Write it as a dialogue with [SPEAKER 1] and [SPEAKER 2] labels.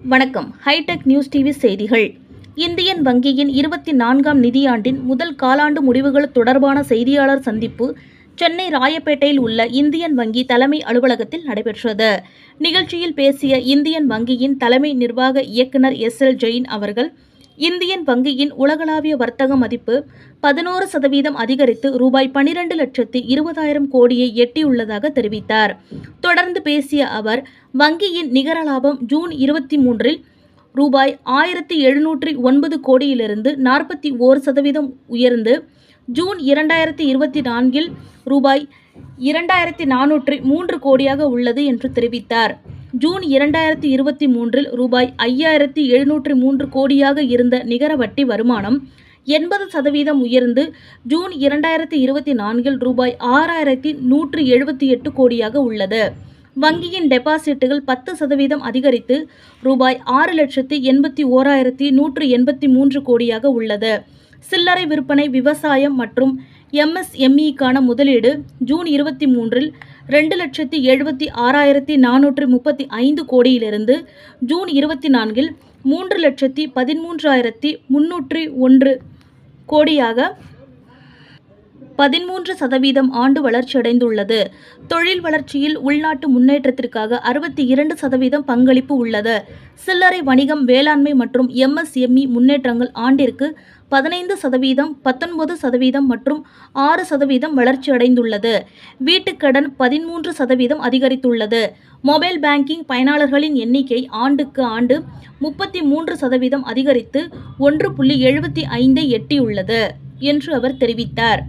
[SPEAKER 1] வணக்கம். Hitech news TV செய்திகள். Indian வங்கியின் இருபத்தி நான்காம் நிதியாண்டின் முதல் காலாண்டு முடிவுகள் தொடர்பான செய்தியாளர் சந்திப்பு சென்னை ராயப்பேட்டையில் உள்ள இந்தியன் வங்கி தலைமை அலுவலகத்தில் நடைபெற்றது. நிகழ்ச்சியில் பேசிய இந்தியன் வங்கியின் தலைமை நிர்வாக இயக்குனர் எஸ் எல் ஜெயின் அவர்கள் இந்தியன் வங்கியின் உலகளாவிய வர்த்தக மதிப்பு பதினோரு சதவீதம் அதிகரித்து ரூபாய் பனிரெண்டு லட்சத்து இருபதாயிரம் கோடியை எட்டியுள்ளதாக தெரிவித்தார். தொடர்ந்து பேசிய அவர் வங்கியின் நிகர லாபம் ஜூன் இருபத்தி மூன்றில் ரூபாய் ஆயிரத்தி எழுநூற்றி ஒன்பது கோடியிலிருந்து நாற்பத்தி ஓர் சதவீதம் உயர்ந்து ஜூன் இரண்டாயிரத்தி இருபத்தி நான்கில் ரூபாய் இரண்டாயிரத்தி நானூற்றி மூன்று கோடியாக உள்ளது என்று தெரிவித்தார். ஜூன் இரண்டாயிரத்தி இருபத்தி மூன்றில் ரூபாய் ஐயாயிரத்தி எழுநூற்றி மூன்று கோடியாக இருந்த நிகர வட்டி வருமானம் எண்பது சதவீதம் உயர்ந்து ஜூன் இரண்டாயிரத்தி இருபத்தி நான்கில் ரூபாய் ஆறாயிரத்தி நூற்றி எழுபத்தி எட்டு கோடியாக உள்ளது. வங்கியின் டெபாசிட்டுகள் பத்து சதவீதம் அதிகரித்து ரூபாய் ஆறு லட்சத்தி எண்பத்தி ஓராயிரத்தி நூற்று எண்பத்தி மூன்று கோடியாக உள்ளது. சில்லறை விற்பனை விவசாயம் மற்றும் எம்எஸ்எம்இக்கான முதலீடு ஜூன் இருபத்தி மூன்றில் ரெண்டு லட்சத்தி எழுபத்தி ஆறாயிரத்தி நானூற்றி முப்பத்தி ஐந்து கோடியிலிருந்து ஜூன் இருபத்தி நான்கில் மூன்று லட்சத்தி பதிமூன்றாயிரத்தி முன்னூற்றி ஒன்று கோடியாக பதிமூன்று சதவீதம் ஆண்டு வளர்ச்சியடைந்துள்ளது தொழில் வளர்ச்சியில் உள்நாட்டு முன்னேற்றத்திற்காக அறுபத்தி இரண்டு சதவீதம் பங்களிப்பு உள்ளது. சில்லறை வணிகம் வேளாண்மை மற்றும் எம்எஸ்எம்இ முன்னேற்றங்கள் ஆண்டிற்கு பதினைந்து சதவீதம் பத்தொன்பது சதவீதம் மற்றும் ஆறு சதவீதம் வளர்ச்சியடைந்துள்ளது வீட்டுக்கடன் பதிமூன்று சதவீதம் அதிகரித்துள்ளது. மொபைல் பேங்கிங் பயனாளர்களின் எண்ணிக்கை ஆண்டுக்கு ஆண்டு முப்பத்தி மூன்று சதவீதம் அதிகரித்து ஒன்று புள்ளி எழுபத்தி ஐந்தை எட்டியுள்ளது என்று அவர் தெரிவித்தார்.